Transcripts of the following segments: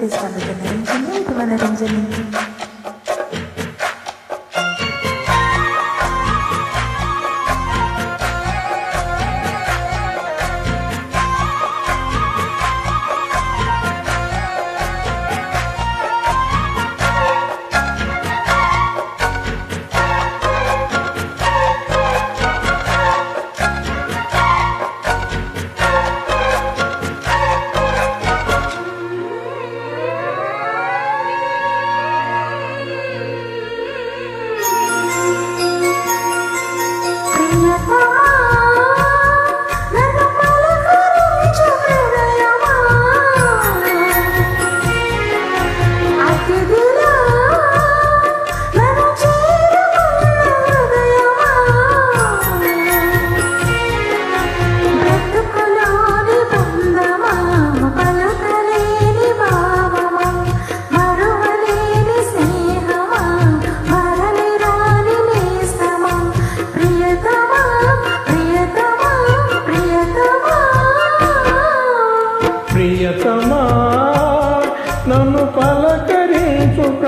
Estava também, também, também, também, também.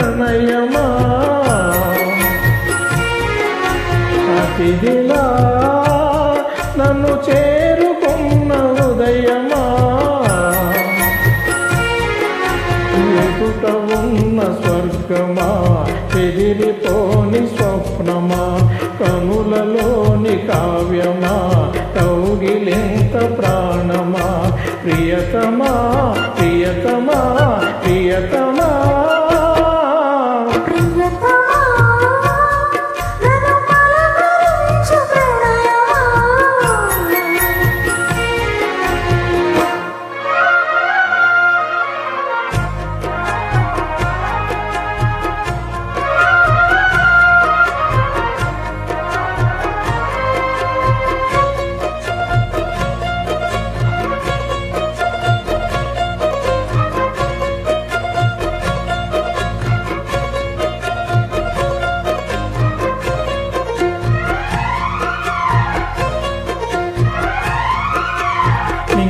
ప్రణయమా? అతిథిలా నన్ను చేరుకున్న ఉదయమా? ఎదుట ఉన్న స్వర్గమా? ఎదిరిపోని స్వప్నమా? కనులలోని కావ్యమా? కౌగిలింత ప్రాణమా? ప్రియతమా ప్రియతమా ప్రియతమా?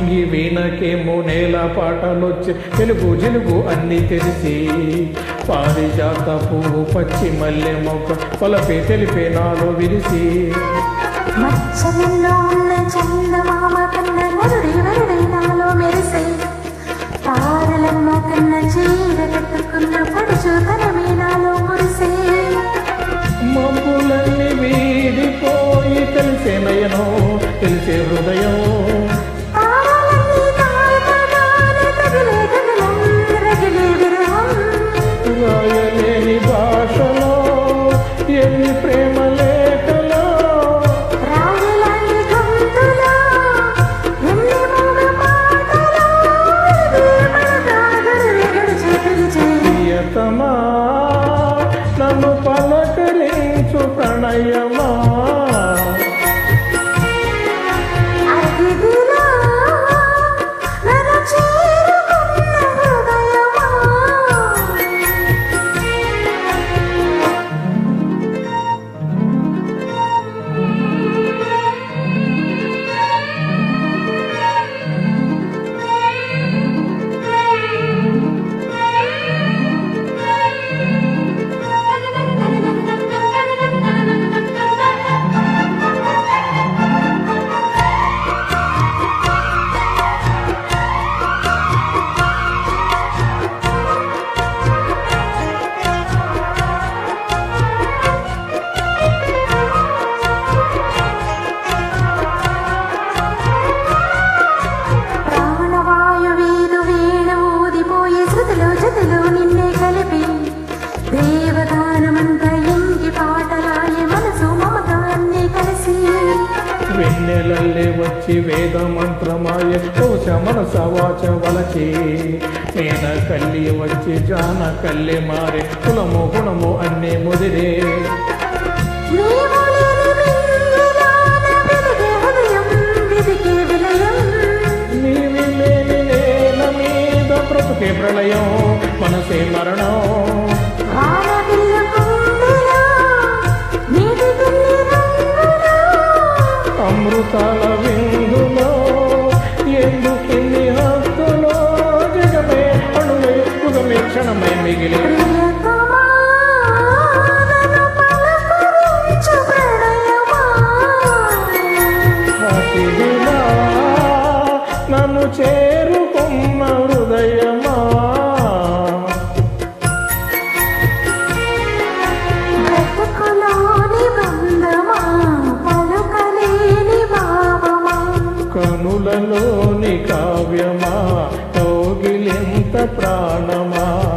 నింగి వీణకేమో నేల పాటలొచ్చి తెలుగు జలుగు అన్ని తెలిసి. పారిజాత పువ్వు పచ్చి మల్లె మొక్క పొలపే తెలిపే నాలో విరిసి. మచ్చలలో ఉన్న చందమామ కన్న నాలో మెరిసే. తారలమ్మ కన్న చీర కట్టుకున్న పడుచు తన అన్నీ ముదిరే నీవు లేని మింగిలాన వెలిగే హృదయం వెదికే విలయం నీవి లేని నేల మీద బ్రతుకే ప్రళయం. మనసే మరణం. వానవిల్ల కుండెలో నీటి గిల్లి రంగులో అమృతాల కావ్యమా కౌగిలింత ప్రాణమా?